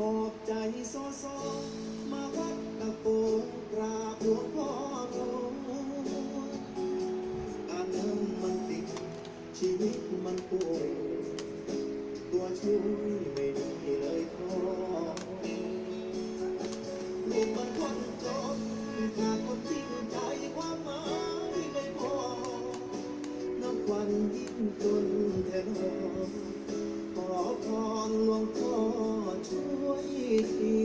ขอบใจโซโซมาวัดตะโกกราบหลวงพ่อรวยอันนั้นมันติด ชีวิตมันป่วยตัวช่วยไม่ดีเลยพอลูกมันคนจนขาดคนจริงใจความหมายไม่พอนับวันยิ่งจนแทนรอ ขอพรหลวงพ่อช่วยที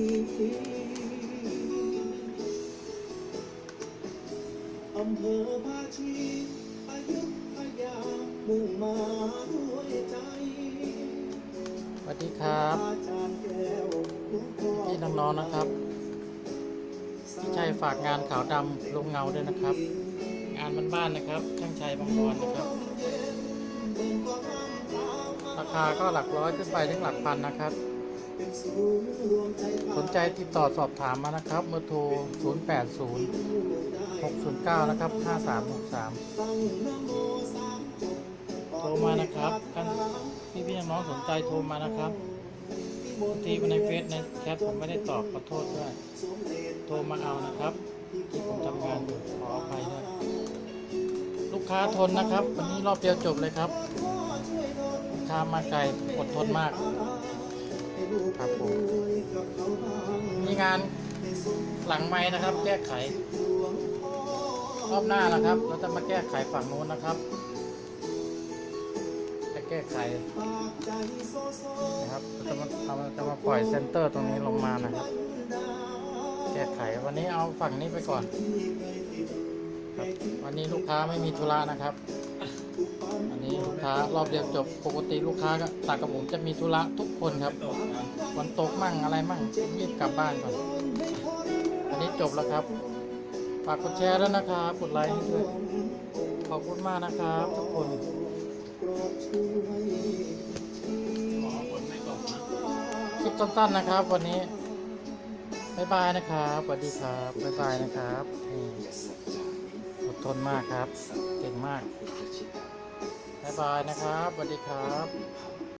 อำเภอภาชีอายุทยามุ่งมาด้วยใจสวัสดีครับพี่น้องๆนะครับพี่ชัยฝากงานขาวดำลงเงาด้วยนะครับ งานบ้านๆนะครับช่างชัยบางบอนนะครับ คาก็หลักร้อยขึ้นไปถึงหลักพันนะครับ สนใจติดต่อสอบถามมานะครับเบอร์โทร 0 8 0 6 0 9 นะครับ 5363 โทรมานะครับท่านพี่พี่ๆน้องสนใจโทรมานะครับบางทีในเฟซในแชทผมไม่ได้ตอบขอโทษด้วยโทรมาเอานะครับที่ผมทำงานอยู่ขออภัยด้วยลูกค้าทนนะครับ วันนี้รอบเดียวจบเลยครับ ค้ามาไกลอดทนมาก ครับผมมีงานหลังไม้นะครับ แก้ไข รอบหน้านะครับ เราจะมาแก้ไขฝั่งนู้นนะครับ จะแก้ไขนะครับเราจะมาเราจะมาปล่อยเซนเตอร์ตรงนี้ลงมานะครับ แก้ไขวันนี้เอาฝั่งนี้ไปก่อนครับวันนี้ลูกค้าไม่มีธุระนะครับ นี้ลูกค้ารอบเดียวจบปกติลูกค้าก็ตักกับผมจะมีธุระทุกคนครับวันตกมั่งอะไรมั่งรีบกลับบ้านก่อนอันนี้จบแล้วครับฝากกดแชร์ด้วยนะครับกดไลค์ให้ด้วยขอบคุณมากนะครับทุกคนคลิปสั้นๆนะครับ วันนี้บายบายนะครับสวัสดีครับบายบายนะครับอดทนมากครับ เก่งมาก บายบายนะครับสวัสดีครับ